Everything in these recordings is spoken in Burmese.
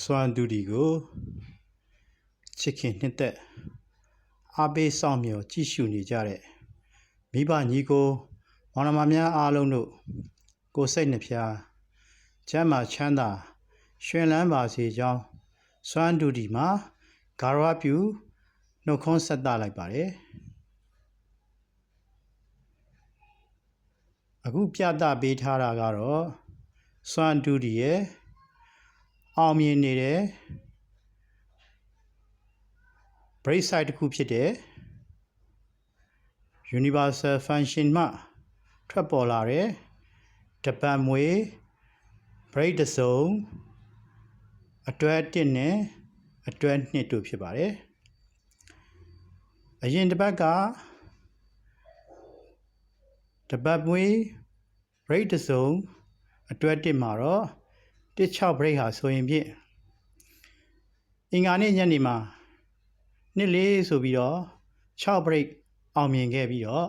စွမ်းတူဒီကိုချစ်ခင်နှစ်သက်အားပေးဆောင်မြော်ကြည့်ရှုနေကြတဲ့မိဘညီကိုမောင်နှမများအားလုံးတို့ကိုယ်စိတ်နှဖျားချမ်းသာချမ်းသာရွှင်လန်းပါစေကြောင်းစွမ်းတူဒီမှာဂါရဝပြုနှုတ်ခွန်းဆက်သလိုက်ပါတယ်အခုပြသပေးထားတာကတော့စွမ်းတူဒီရဲ့ အောင်မြင်နေတဲ့ break side တစ်ခုဖြစ်တဲ့ universal function မှထွက်ပေါ်လာတဲ့တပတ်မွေ break တစ်စုံအတွဲ1နဲ့အတွဲ2တို့ဖြစ်ပါတယ်အရင်တစ်ပတ်ကတပတ်မွေ break တစ်စုံအတွဲ1မှာတော့ 16 break ဟာဆိုရင်ဖြင့်အင်္ဂါနေ့ညနေမှာနှစ်လေးဆိုပြီးတော့6 break အောင်မြင်ခဲ့ပြီးတော့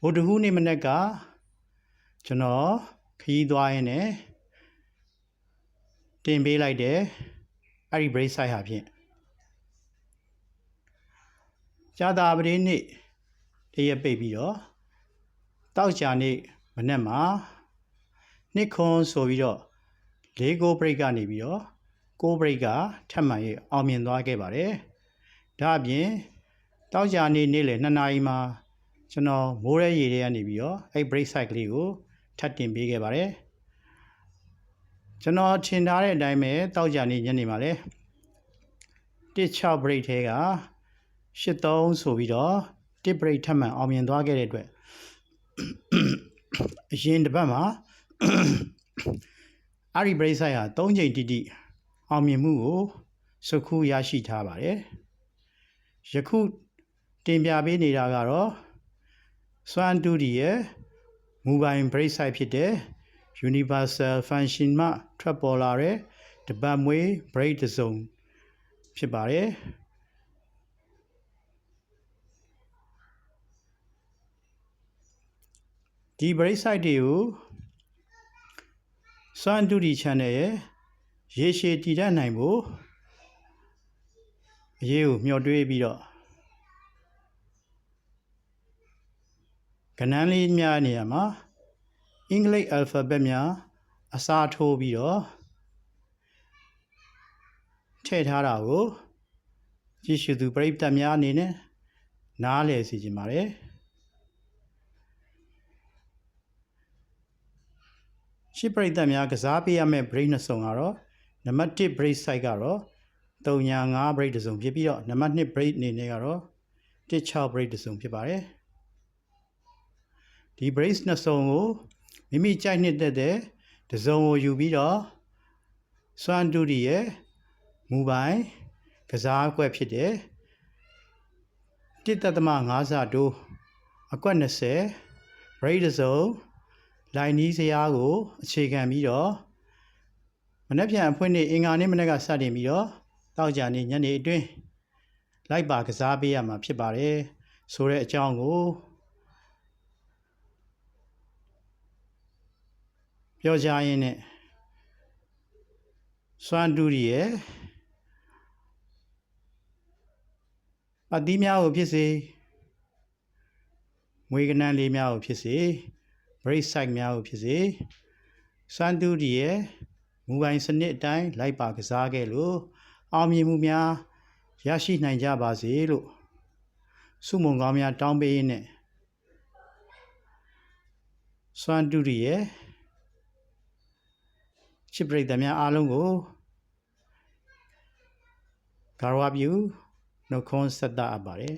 ဗုဒ္ဓဟူးနေ့မနက်ကကျွန်တော်ခရီးသွားရင်းနဲ့တင်ပေးလိုက်တယ်အဲ့ဒီ break site ဟာဖြင့်ကြာတာပတိနေ့တရက်ပိတ်ပြီးတော့တောက်ကြနေ့မနက်မှာနှစ်ခွန်ဆိုပြီးတော့ ၄ကို break ကနေပြီးတော့ကို break ကထပ်မံရေးအောင်မြင်သွားခဲ့ပါတယ်။ဒါအပြင်တောက်ကြနေ့နေ့လယ်2နာရီမှာကျွန်တော်မိုးရဲရေတွေကနေပြီးတော့အဲ့ break site ကလေးကိုထပ်တင်ပေးခဲ့ပါတယ်။ကျွန်တော်ထင်ထားတဲ့အတိုင်းပဲတောက်ကြနေ့ညနေမှာလဲ16 break ထဲက83ဆိုပြီးတော့1 break ထပ်မံအောင်မြင်သွားခဲ့တဲ့အတွက်အရင်တစ်ပတ်မှာ အဲ့ဒီ break site ဟာ3ချိန်တိတိအောင်မြင်မှုကိုစုခုရရှိထားပါတယ်ယခုတင်ပြပေးနေတာကတော့စွမ်းတူဒီရဲ့မူပိုင် break site ဖြစ်တဲ့ universal function မှထွက်ပေါ်လာတဲ့တပတ်မွေး break တစ်စုံဖြစ်ပါတယ်ဒီ break site တွေကို စွမ်းတူဒီ channel ရဲ့ရေရှည်တည်တတ်နိုင်ဖို့အရေးကိုမျှော်တွေးပြီးတော့ကဏ္ဍလေးများနေရာမှာအင်္ဂလိပ် alphabet များအစားထိုးပြီးတော့ထည့်ထားတာကိုကြည့်ရှုသူပရိသတ်များအနေနဲ့နားလည်စီခြင်းပါတယ် ရှစ်ပရိသတ်များကစားပေးရမယ့် break နှစ်စုံကတော့နံပါတ်1 break site ကတော့305 break တစ်စုံဖြစ်ပြီးတော့နံပါတ်2 break အနေနဲ့ကတော့16 break တစ်စုံဖြစ်ပါတယ်ဒီ brace နှစ်စုံကိုမိမိကြိုက်နှစ်သက်တဲ့တစ်စုံကိုယူပြီးတော့စွမ်းတူရီရဲ့မူပိုင်ကစားအကွက်ဖြစ်တဲ့တစ်သက်သမ5စာတိုးအကွက်20 brace တစ်စုံ လိုင်းနီးစရာကို အခြေခံပြီးတော့မနေ့ပြန်အဖွင့်နေ့အင်္ဂါနေ့မနေ့ကစတင်ပြီးတော့တောက်ကြနေ့ညနေအတွင်းလိုက်ပါကစားပေးရမှာဖြစ်ပါတယ်ဆိုတဲ့အကြောင်းကိုပြောကြရင်းနဲ့စွမ်းတူရီရဲ့အသီးများကိုဖြစ်စေငွေကနန်းလေးများကိုဖြစ်စေ break site များကိုဖြစ်စေစွမ်းတူရီရဲ့မူပိုင်စနစ်အတိုင်းလိုက်ပါကစားခဲ့လို့အောင်မြင်မှုများရရှိနိုင်ကြပါစေလို့ဆုမွန်ကောင်းများတောင်းပေးရင်းနဲ့စွမ်းတူရီရဲ့ချစ်ပရိသတ်များအားလုံးကိုဂါရဝပြုနှုတ်ခွန်းဆက်သအပ်ပါတယ်